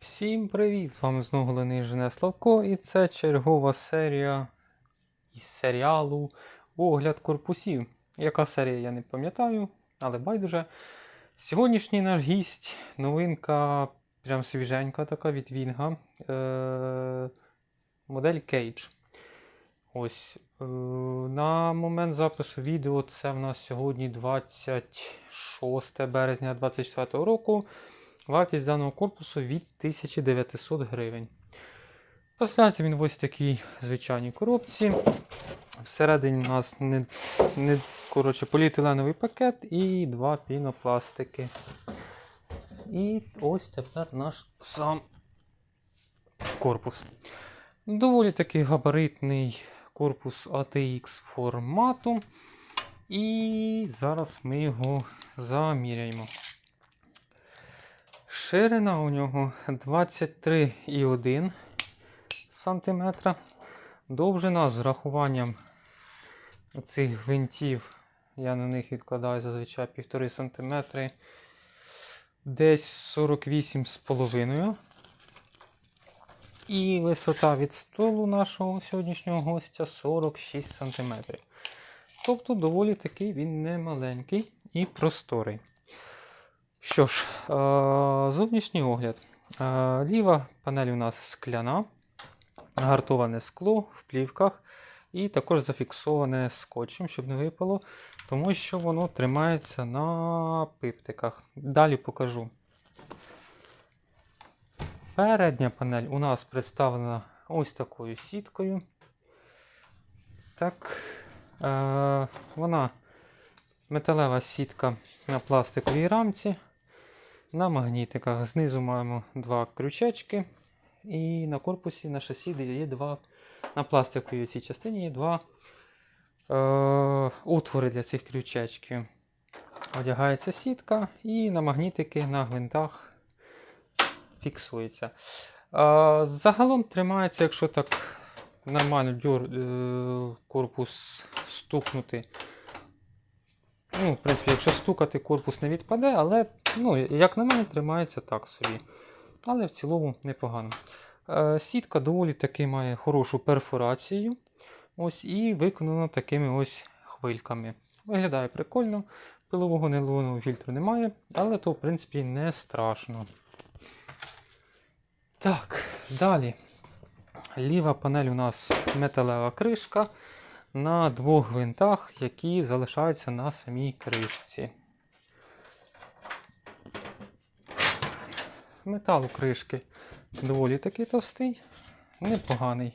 Всім привіт! З вами знову головний інженер Славко, і це чергова серія із серіалу Огляд корпусів. Яка серія, я не пам'ятаю, але байдуже. Сьогоднішній наш гість новинка, прям свіженька така від Вінга. Е- модель Cage. Ось. Е- на момент запису відео це в нас сьогодні 26 березня 2024 року. Вартість даного корпусу від 1900 гривень. Поставляється він в ось такій звичайній коробці. Всередині у нас не, не, коротше, поліетиленовий пакет і два пінопластики. І ось тепер наш сам корпус. Доволі такий габаритний корпус ATX формату. І зараз ми його заміряємо. Ширина у нього 23,1 см. Довжина з врахуванням цих гвинтів, я на них відкладаю зазвичай 1,5 см. Десь 48,5. І висота від столу нашого сьогоднішнього гостя 46 см. Тобто доволі такий він не маленький і просторий. Що ж, е, зовнішній огляд. Е, Ліва панель у нас скляна, гартоване скло в плівках і також зафіксоване скотчем, щоб не випало, тому що воно тримається на пиптиках. Далі покажу. Передня панель у нас представлена ось такою сіткою. Так, е, вона металева сітка на пластиковій рамці. На магнітиках. Знизу маємо два крючечки. І на корпусі на шасі є два. На пластиковій цій частині є два е, утвори для цих крючечків. Одягається сітка і на магнітики на гвинтах фіксується. Е, загалом тримається, якщо так нормально дюр, е, корпус стукнути. Ну, в принципі, якщо стукати, корпус не відпаде, але, ну, як на мене, тримається так собі. Але в цілому непогано. Е, сітка доволі таки має хорошу перфорацію. Ось, І виконана такими ось хвильками. Виглядає прикольно. Пилового нейлонового фільтру немає, але то, в принципі, не страшно. Так, далі. Ліва панель у нас металева кришка на двох гвинтах, які залишаються на самій кришці. Метал у кришки доволі таки товстий, непоганий.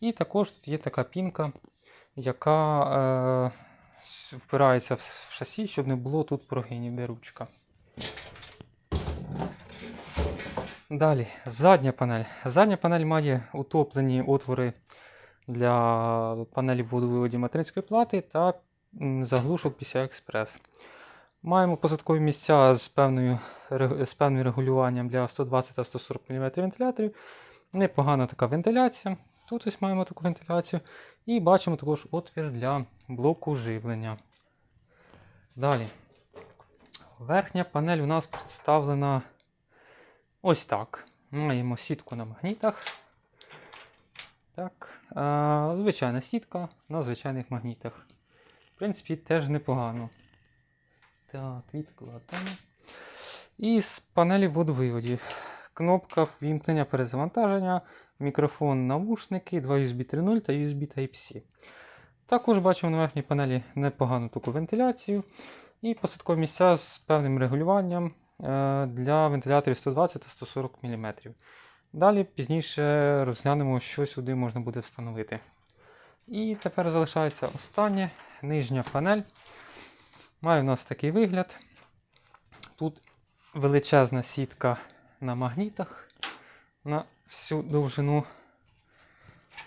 І також тут є така пінка, яка е, впирається в шасі, щоб не було тут прогинів, де ручка. Далі, задня панель. Задня панель має утоплені отвори для панелі водовиводів материнської плати та заглушок PCI Express. Маємо посадкові місця з певною, з певним регулюванням для 120 та 140 мм вентиляторів. Непогана така вентиляція. Тут ось маємо таку вентиляцію. І бачимо також отвір для блоку живлення. Далі. Верхня панель у нас представлена ось так. Маємо сітку на магнітах. Так, Звичайна сітка на звичайних магнітах. В принципі, теж непогано. Так, відкладемо. І з панелі водовиводів. Кнопка ввімкнення перезавантаження, мікрофон, навушники, 2 USB 3.0 та USB Type-C. Також бачимо на верхній панелі непогану таку вентиляцію. І посадкові місця з певним регулюванням е, для вентиляторів 120 та 140 мм. Далі пізніше розглянемо, що сюди можна буде встановити. І тепер залишається останнє нижня панель. Має у нас такий вигляд. Тут величезна сітка на магнітах на всю довжину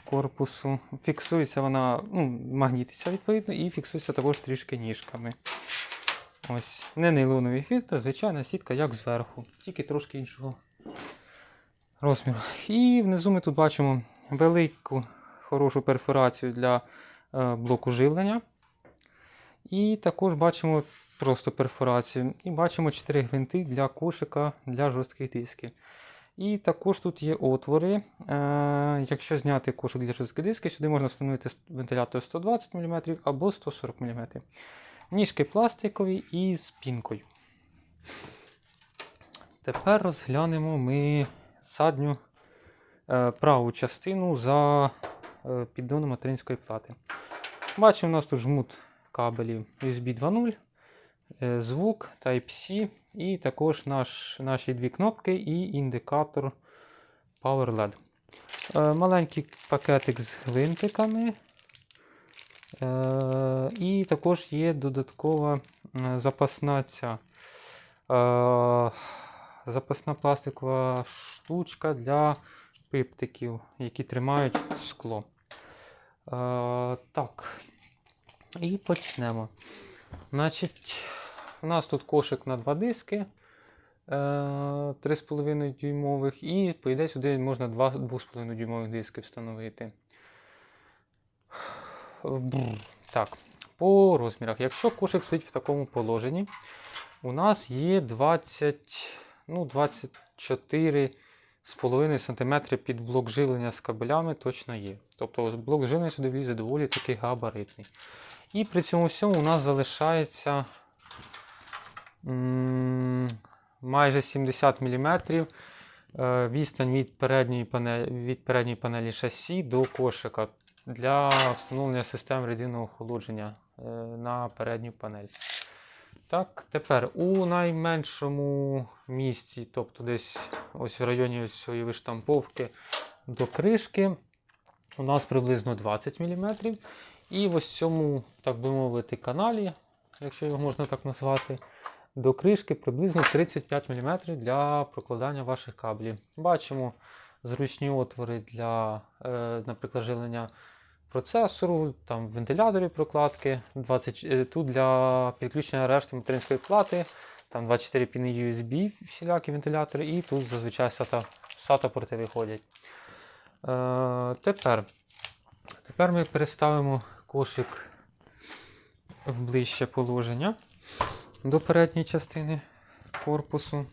корпусу. Фіксується вона, ну, магнітиться відповідно, і фіксується також трішки ніжками. Ось, не нейлоновий фільтр, звичайна сітка, як зверху, тільки трошки іншого розміру. І внизу ми тут бачимо велику хорошу перфорацію для е, блоку живлення. І також бачимо просто перфорацію. І бачимо 4 гвинти для кошика для жорстких дисків. І також тут є отвори. Е, якщо зняти кошик для жорсткої диски, сюди можна встановити вентилятор 120 мм або 140 мм. Ніжки пластикові і з пінкою. Тепер розглянемо ми задню е, праву частину за е, піддоном материнської плати. Бачимо, у нас тут жмут кабелів USB 2.0, е, звук Type-C і також наш, наші дві кнопки і індикатор Power LED. Маленький пакетик з гвинтиками. І також є додаткова запасна ця запасна пластикова штучка для пиптиків, які тримають скло. Е, так. І почнемо. Значить, у нас тут кошик на два диски е, 3,5 дюймових, і, по ідеї, сюди можна 2,5 дюймових диски встановити. Так, по розмірах. Якщо кошик стоїть в такому положенні, у нас є 20, ну, 24,5 см під блок живлення з кабелями точно є. Тобто блок живлення сюди влізе доволі такий габаритний. І при цьому всьому у нас залишається майже 70 мм відстань від передньої, панелі, від передньої панелі шасі до кошика для встановлення систем радійного охолодження е, на передню панель. Так, тепер у найменшому місці, тобто десь ось в районі ось цієї виштамповки до кришки, у нас приблизно 20 мм. І в ось цьому, так би мовити, каналі, якщо його можна так назвати, до кришки приблизно 35 мм для прокладання ваших каблів. Бачимо зручні отвори для, е, наприклад, живлення процесору, там вентиляторів прокладки, 20, е, тут для підключення решти материнської плати, там 24 піни USB, всілякі вентилятори, і тут зазвичай SATA, SATA порти виходять. Е, тепер, тепер ми переставимо кошик в ближче положення до передньої частини корпусу.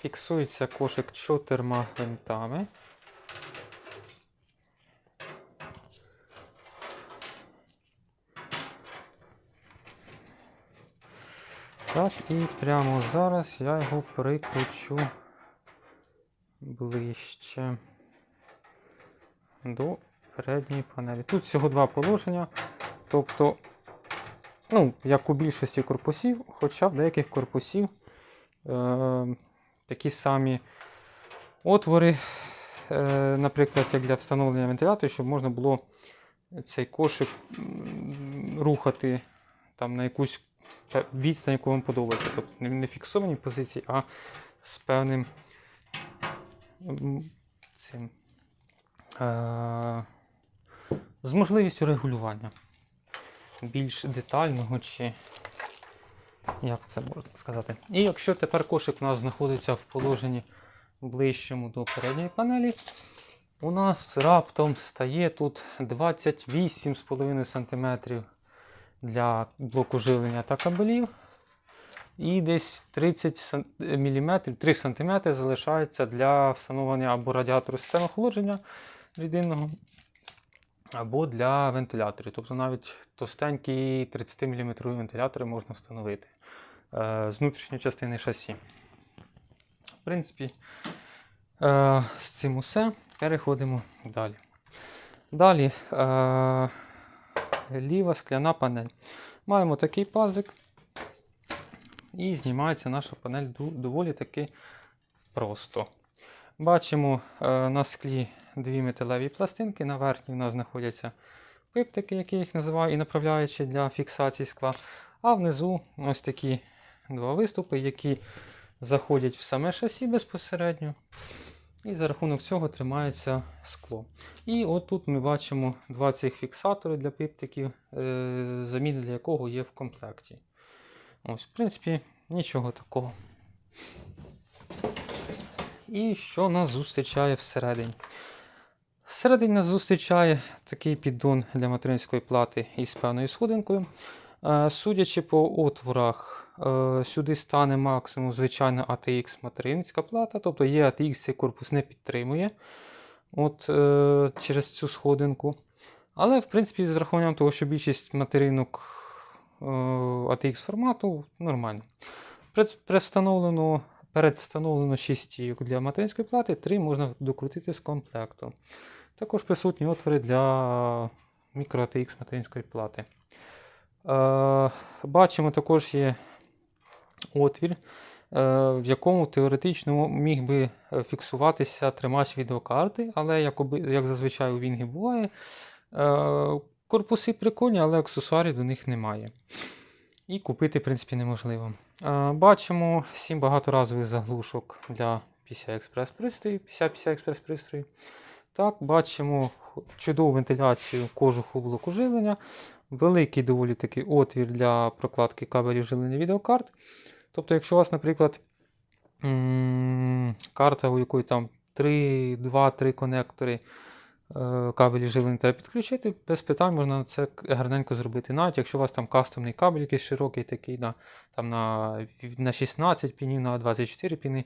Фіксується кошик чотирма гвинтами. Так, і прямо зараз я його прикручу ближче до передньої панелі. Тут всього два положення. Тобто, ну, як у більшості корпусів, хоча в деяких корпусів е, такі самі отвори, е, наприклад, як для встановлення вентиляторів, щоб можна було цей кошик рухати там на якусь відстань, яку вам подобається. Тобто не фіксовані позиції, а з певним цим. Е, з можливістю регулювання більш детального, чи як це можна сказати. І якщо тепер кошик у нас знаходиться в положенні ближчому до передньої панелі, у нас раптом стає тут 28,5 см для блоку живлення та кабелів. І десь 30 мм, 3 см залишається для встановлення або радіатору системи охолодження рідинного, або для вентиляторів. Тобто навіть товстенькі 30 мм вентилятори можна встановити е, з внутрішньої частини шасі. В принципі, е, з цим усе. Переходимо далі. Далі е, ліва скляна панель. Маємо такий пазик. І знімається наша панель доволі таки просто. Бачимо е, на склі дві металеві пластинки. На верхній у нас знаходяться пиптики, які я їх називаю, і направляючі для фіксації скла. А внизу ось такі два виступи, які заходять в саме шасі безпосередньо. І за рахунок цього тримається скло. І от тут ми бачимо два цих фіксатори для пиптиків, е, заміна для якого є в комплекті. Ось, в принципі, нічого такого. І що нас зустрічає всередині? Всередині нас зустрічає такий піддон для материнської плати із певною сходинкою. Е, Судячи по отворах, е, сюди стане максимум звичайна ATX материнська плата, тобто є ATX цей корпус не підтримує от, е, через цю сходинку. Але, в принципі, з рахуванням того, що більшість материнок ATX формату нормально. Передвстановлено 6 стійок для материнської плати, 3 можна докрутити з комплекту. Також присутні отвори для мікро ATX материнської плати. Е, бачимо, також є отвір, е, в якому теоретично міг би фіксуватися тримач відеокарти, але як, зазвичай у Вінгі буває, е, корпуси прикольні, але аксесуарів до них немає. І купити, в принципі, неможливо. Бачимо 7 багаторазових заглушок для PCI Express пристрою, 50 PCI Express пристрою. Так, бачимо чудову вентиляцію кожуху блоку живлення, великий доволі такий отвір для прокладки кабелів живлення відеокарт. Тобто, якщо у вас, наприклад, карта, у якої там 3, 2-3 конектори е, кабелі живлення треба підключити, без питань можна це гарненько зробити. Навіть якщо у вас там кастомний кабель якийсь широкий, такий да, там на, на 16 пінів, на 24 піни,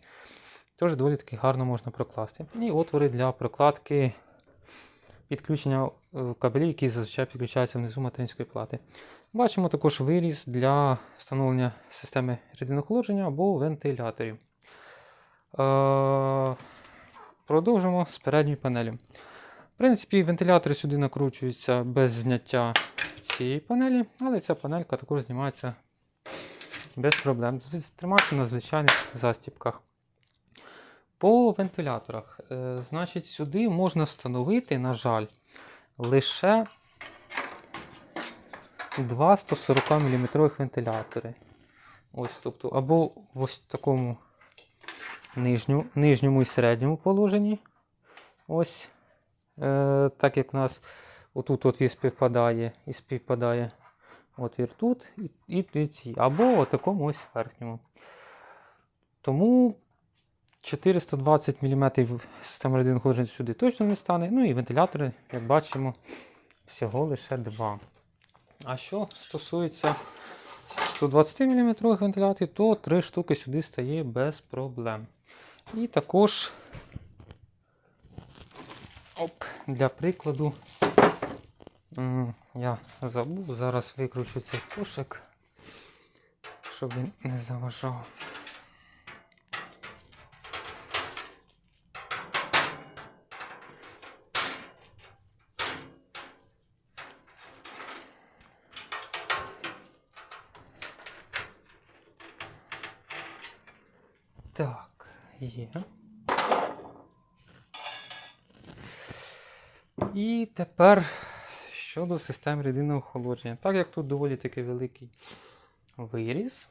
теж доволі таки гарно можна прокласти. І отвори для прокладки підключення е, кабелів, які зазвичай підключаються внизу материнської плати. Бачимо також виріз для встановлення системи рідинного охолодження або вентиляторів. Е, Продовжимо з передньою панелі. В принципі, вентилятори сюди накручуються без зняття цієї панелі, але ця панелька також знімається без проблем. Тримається на звичайних застіпках. По вентиляторах. Е, значить, сюди можна встановити, на жаль, лише два 140 мм вентилятори. Ось, тобто, або в ось такому нижню, нижньому і середньому положенні. Ось. Е, так як у нас отут отвір співпадає і співпадає отвір тут і, і, і ці. Або в такому ось верхньому. Тому 420 мм система охолодження сюди точно не стане. Ну і вентилятори, як бачимо, всього лише два. А що стосується 120 мм вентиляторів, то 3 штуки сюди стає без проблем. І також, оп, для прикладу, я забув, зараз викручу цей кошик, щоб він не заважав. Так, є. І тепер щодо системи рідинного охолодження. Так як тут доволі таки великий виріз.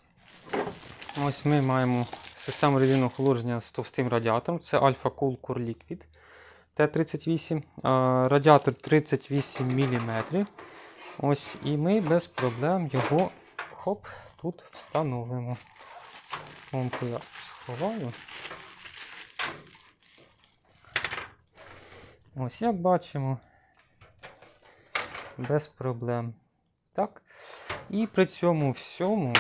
Ось ми маємо систему рідинного охолодження з товстим радіатором. Це Alpha Cool Core Liquid T38. Радіатор 38 мм. Ось, і ми без проблем його хоп, тут встановимо. Помпу я сховаю. Ось, як бачимо, без проблем. Так. І при цьому всьому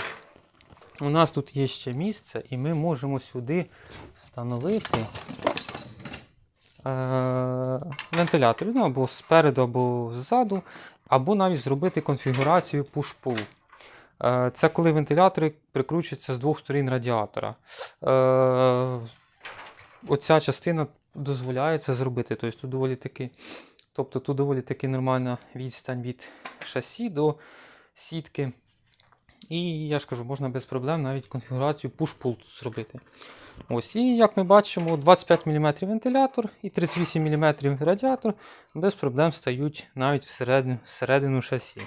у нас тут є ще місце, і ми можемо сюди встановити е- вентилятор. Ну, або спереду, або ззаду, або навіть зробити конфігурацію push-pull. Е, Це коли вентилятори прикручуються з двох сторін радіатора. Е, Оця частина дозволяє це зробити. Тобто тут доволі таки, тобто тут доволі таки нормальна відстань від шасі до сітки. І я ж кажу, можна без проблем навіть конфігурацію push-pull зробити. Ось, І як ми бачимо, 25 мм вентилятор і 38 мм радіатор без проблем стають навіть всередину, всередину шасі.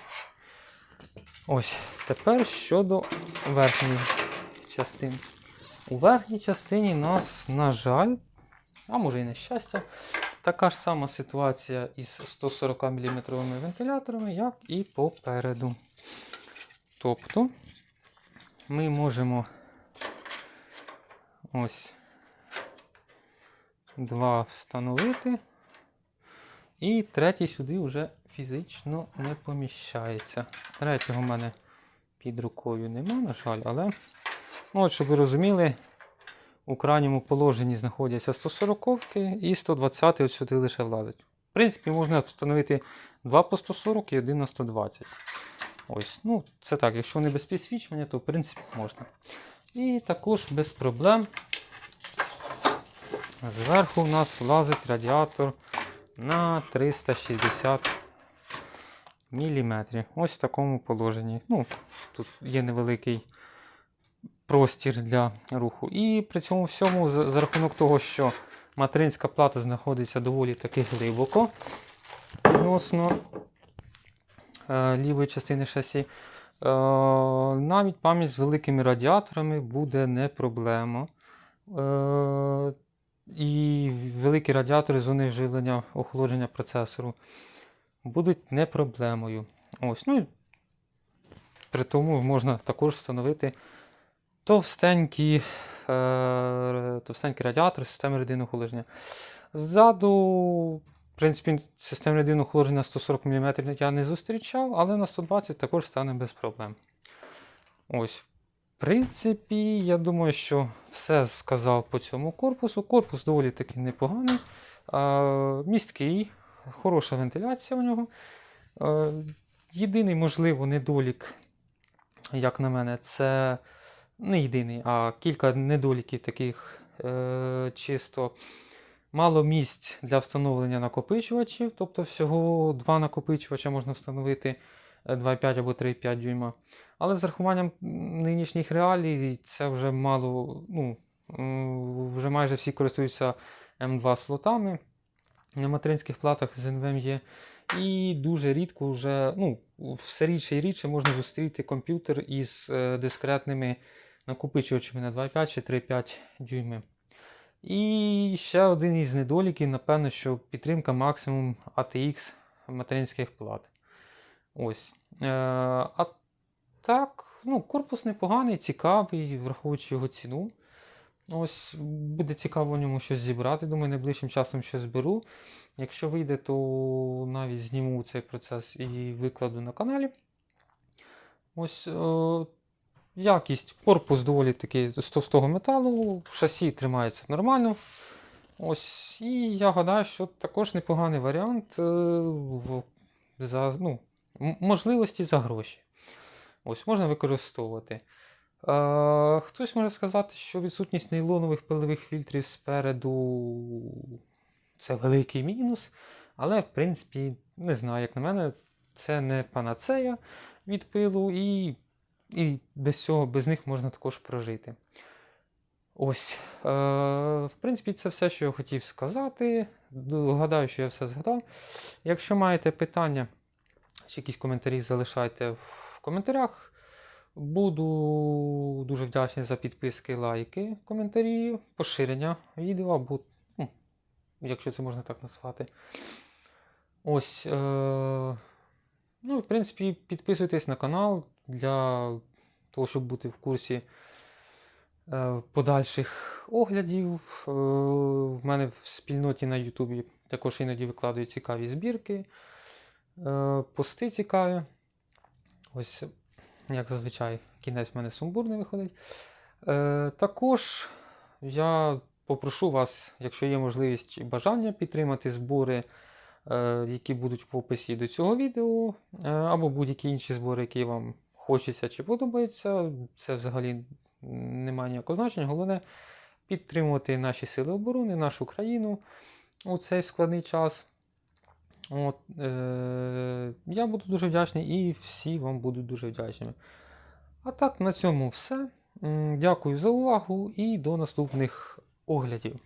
Ось, тепер щодо верхньої частини. У верхній частині нас, на жаль, а може і на щастя, така ж сама ситуація із 140 мм вентиляторами, як і попереду. Тобто ми можемо ось два встановити, і третій сюди вже фізично не поміщається. Третього в мене під рукою нема, на жаль, але ну, от, щоб ви розуміли, у крайньому положенні знаходяться 140 і 120 от сюди лише влазить. В принципі, можна встановити 2 по 140 і 1 на 120. Ось, ну, це так, якщо не без підсвічування, то в принципі можна. І також без проблем. Зверху у нас влазить радіатор на 360 мм. Ось в такому положенні. Ну, тут є невеликий простір для руху. І при цьому всьому, за, за рахунок того, що материнська плата знаходиться доволі таки глибоко відносно е, лівої частини шасі, е, навіть пам'ять з великими радіаторами буде не проблема. Е, і великі радіатори зони живлення охолодження процесору будуть не проблемою. Ось, ну при тому можна також встановити товстенькі, е, товстенький радіатор системи рідинного охолодження. Ззаду, в принципі, систему рідинного охолодження 140 мм я не зустрічав, але на 120 також стане без проблем. Ось, в принципі, я думаю, що все сказав по цьому корпусу. Корпус доволі таки непоганий, е, місткий, хороша вентиляція у нього. Е, єдиний, можливо, недолік, як на мене, це не єдиний, а кілька недоліків таких е, чисто. Мало місць для встановлення накопичувачів, тобто всього два накопичувача можна встановити е, 2,5 або 3,5 дюйма. Але з рахуванням нинішніх реалій це вже мало, ну, вже майже всі користуються М2 слотами на материнських платах з NVMe. І дуже рідко вже, ну, все рідше і рідше можна зустріти комп'ютер із е, дискретними накопичувачами на 2,5 чи 3,5 дюйми. І ще один із недоліків, напевно, що підтримка максимум ATX материнських плат. Ось. Е, а так, ну, корпус непоганий, цікавий, враховуючи його ціну. Ось буде цікаво в ньому щось зібрати. Думаю, найближчим часом щось зберу. Якщо вийде, то навіть зніму цей процес і викладу на каналі. Ось е, якість. Корпус доволі такий з товстого металу, шасі тримається нормально. Ось, І я гадаю, що також непоганий варіант е, в, за ну, можливості за гроші. Ось, можна використовувати. Е, хтось може сказати, що відсутність нейлонових пилових фільтрів спереду це великий мінус. Але, в принципі, не знаю, як на мене, це не панацея від пилу, і, і без цього, без них можна також прожити. Ось, е, в принципі, це все, що я хотів сказати. Гадаю, що я все згадав. Якщо маєте питання чи якісь коментарі, залишайте в коментарях. Буду дуже вдячний за підписки, лайки, коментарі, поширення відео, або, ну, якщо це можна так назвати. Ось. Е- ну, в принципі, підписуйтесь на канал для того, щоб бути в курсі е, подальших оглядів. Е, в мене в спільноті на Ютубі також іноді викладаю цікаві збірки, е, пости цікаві. Ось, як зазвичай, кінець в мене сумбурний виходить. Е, також я попрошу вас, якщо є можливість і бажання підтримати збори, е, які будуть в описі до цього відео, е, або будь-які інші збори, які вам хочеться чи подобаються. Це взагалі не має ніякого значення. Головне підтримувати наші сили оборони, нашу країну у цей складний час. От, е, я буду дуже вдячний і всі вам будуть дуже вдячні. А так, на цьому все. Дякую за увагу і до наступних оглядів.